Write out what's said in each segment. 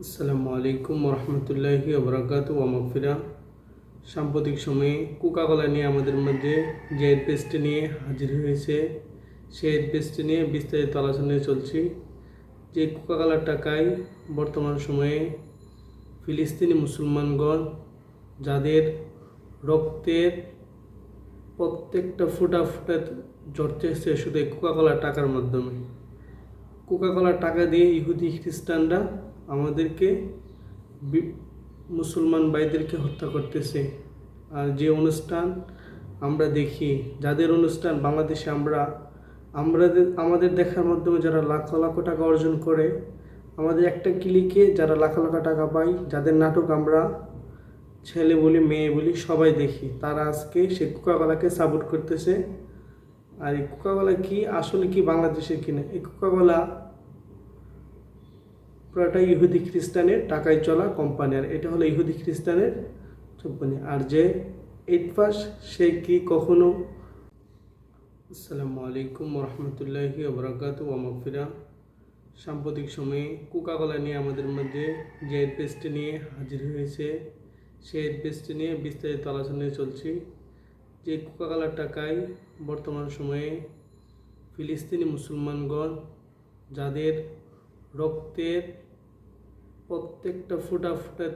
আসসালামু আলাইকুম রহমতুল্লাহ রহমতুল্লাহি ওবরাকাত ওয়ামফিরা সাম্প্রতিক সময়ে কোকাকোলা নিয়ে আমাদের মধ্যে যে পেস্ট নিয়ে হাজির হয়েছে। সেই পেস্ট নিয়ে বিস্তারিত আলোচনা চলছি। যে কোকাকোলার টাকায় বর্তমান সময়ে ফিলিস্তিনি মুসলমানগণ যাদের রক্তের প্রত্যেকটা ফুটা ফুটা ঝরতেছে শুধু কোকাকোলার টাকার মাধ্যমে। কোকাকোলার টাকা দিয়ে ইহুদি খ্রিস্টানরা আমাদেরকে মুসলমান ভাইদেরকে হত্যা করতেছে। আর যে অনুষ্ঠান আমরা দেখি, যাদের অনুষ্ঠান বাংলাদেশে আমরা আমরা আমাদের দেখার মাধ্যমে যারা লাখ লাখ টাকা অর্জন করে, আমাদের একটা ক্লিকে যারা লাখ লাখ টাকা পায়, যাদের নাটক আমরা ছেলে বলি, মেয়ে বলি, সবাই দেখি। তারা আজকে সে কোকাকোলাকে সাপোর্ট করতেছে। আর এই কোকাকোলা কি, আসলে কি বাংলাদেশের কিনা এই কোকাকোলা পুরোটা ইহুদি খ্রিস্টানের টাকায় চলা কোম্পানি আর এটা হলো ইহুদি খ্রিস্টানের কোম্পানি আর যে এইট পাস সে কি কখনো? আসসালামু আলাইকুম রহমতুল্লাহি ওবরাকাত ওয়ামফিরা সাম্প্রতিক সময়ে কোকাকোলা নিয়ে আমাদের মধ্যে যে পেস্ট নিয়ে হাজির হয়েছে, সেই পেস্ট নিয়ে বিস্তারিত আলোচনা চলছি। যে কোকাকোলার টাকায় বর্তমান সময়ে ফিলিস্তিনি মুসলমানগণ যাদের রক্তের প্রত্যেকটা ফুটা ফুটা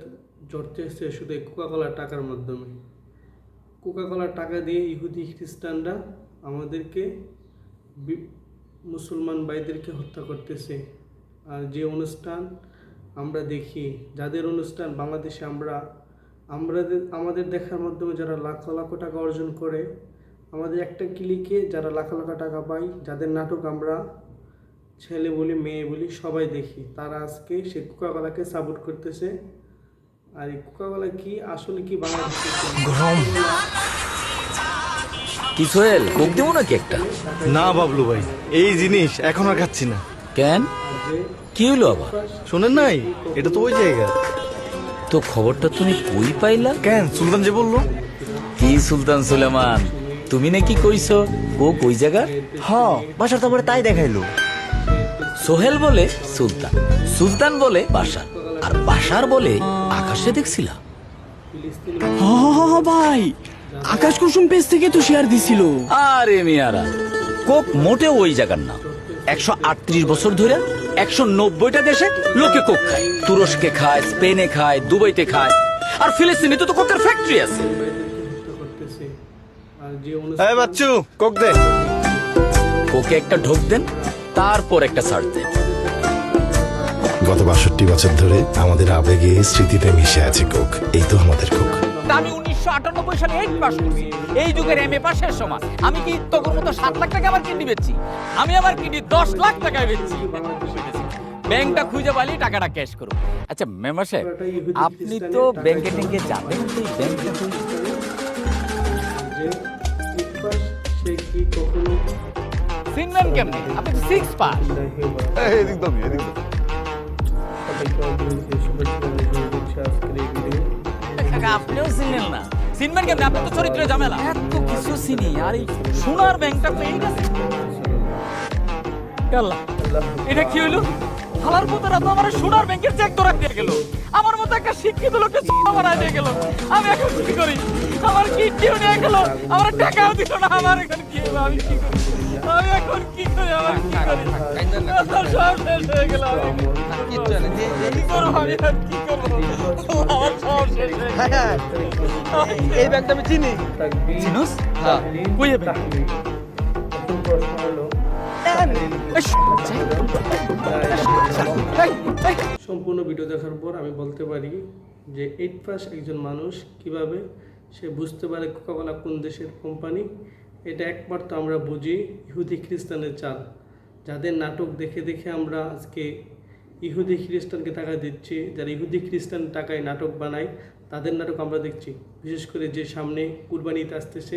ঝরতেছে শুধু এই কোকাকোলার টাকার মাধ্যমে। কোকাকোলার টাকা দিয়ে ইহুদি খ্রিস্টানরা আমাদেরকে মুসলমান ভাইদেরকে হত্যা করতেছে। আর যে অনুষ্ঠান আমরা দেখি, যাদের অনুষ্ঠান বাংলাদেশে আমরা আমরা আমাদের দেখার মাধ্যমে যারা লাখ লাখ টাকা অর্জন করে, আমাদের একটা ক্লিকে যারা লাখ লাখ টাকা পায়, যাদের নাটক আমরা ছেলে বলি মেয়ে বলি সবাই দেখি। তারা আজকে সে কোকাকোলাকে সাপোর্ট করতেছে। আর এই কোকাকোলা কি আসলে কি সোহেল কোক দেবো নাকি একটা? না বাবলু ভাই এই জিনিস এখন আর খাচ্ছি না। কেন? কি হলো আবার? শোনেন নাই এটা তো ওই জায়গা। তো খবরটা তুমি কই পাইলা? কেন? সুলতান যে বলল। কি সুলতান সুলেমান? তুমি নাকি কইছো ও কই জায়গা হ বাসার তো আমার তাই দেখাইলো। সোহেল বলে সুলতান সুলতান বলে বাসার আর বাসার বলে আকাশে দেখছিলাম হ হ হ হ ভাই আকাশ কুসুম পেজ থেকে তো শেয়ার দিছিল। আরে মিয়ারা কোক মোটে ওই জায়গার না। একশো আটত্রিশ বছর ধরে একশো নব্বইটা দেশে লোকে কোক খায়। তুরস্কে খায় স্পেনে খায় দুবাইতে খায় আর ফিলিস্তিনে তো তো কোকের ফ্যাক্টরি আছে। হত্যা করতেছে আর যে অনুষ্ঠান এই বাচ্চু কোক দে। কোকে একটা ঢোক দেন। তারপর একটা ছাড় দেন গত বাষট্টি বছর ধরে আমাদের আবেগে স্মৃতিতে মিশে আছে কোক। এই তো আমাদের কোক। তা আমি উনিশশো আটানব্বই সালে এইট পাস করছি। এই যুগের এম এ পাশের সমান আমি কি তখন মতো সাত লাখ টাকা আবার কিডনি বেচছি? আমি আবার কিডনি দশ লাখ টাকায় বেচছি। ব্যাংকটা খুঁজে পালি টাকাটা ক্যাশ করো। আচ্ছা মেম্বার সাহেব আপনি তো ব্যাংকে ট্যাঙ্কে যাবেন তো এই চিনবেন কেমনি? আপনি সিক্স পাস। এদিক দাবি এদিক দাবি আপনিও চিনলেন না। চিনবেন কেমনি? আপনার তো চরিত্রে ঝামেলা। এত কিছু চিনি আর এই সোনার ব্যাংকটা তো গেছে। আল্লাহ এটা কি হইল? হালার পুতরা তো আমার সোনার ব্যাংকের চেক ধরা দিয়ে গেল। আমার মতো একটা শিক্ষিত লোককে আমার দিয়ে গেল। আমি এখন কি করি? আমার কিডনিও নিয়ে গেল। আমার টাকাও দিল না আমার এখন। কি আমি কি করি? আমি এখন কি করি আমার কি করি? আমার সব শেষ হয়ে গেল আমি কি করব আমি আর কি করব? আমার সব শেষ হয়ে গেল। এই ব্যাগটা আমি চিনি। চিনুস? প্রশ্ন হলো সম্পূর্ণ ভিডিও দেখার পর আমি বলতে পারি যে এইট পাস একজন মানুষ কীভাবে সে বুঝতে পারে কোকাকোলা কোন দেশের কোম্পানি এটা একমাত্র আমরা বুঝি, ইহুদি খ্রিস্টানের চাল যাদের নাটক দেখে দেখে আমরা আজকে ইহুদি খ্রিস্টানকে টাকা দিচ্ছি, যারা ইহুদি খ্রিস্টান টাকায় নাটক বানায়, তাদের নাটক আমরা দেখছি। বিশেষ করে যে সামনে কুরবানিতে আসতেছে,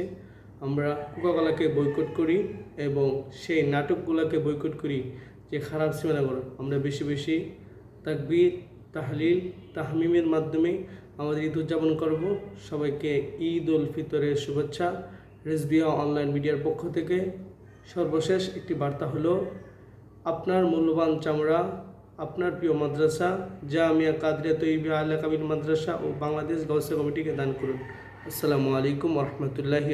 আমরা কোকাকোলাকে বয়কট করি এবং সেই নাটকগুলোকে বয়কট করি যে খারাপ সিনেমাগুলো। আমরা বেশি বেশি তাকবীর, তাহলিল, তাহমিমের মাধ্যমে আমাদের ঈদ উদযাপন করব। সবাইকে ঈদ উল ফিতরের শুভেচ্ছা। রেসবিয়া অনলাইন মিডিয়ার পক্ষ থেকে সর্বশেষ একটি বার্তা হলো, আপনার মূল্যবান চামড়া, আপনার প্রিয় মাদ্রাসা জামিয়া কাদরিয়া তৈবি আল্লা কাবিল মাদ্রাসা ও বাংলাদেশ গবেষণা কমিটিকে দান করুন। আসসালামু আলাইকুম রহমতুল্লাহি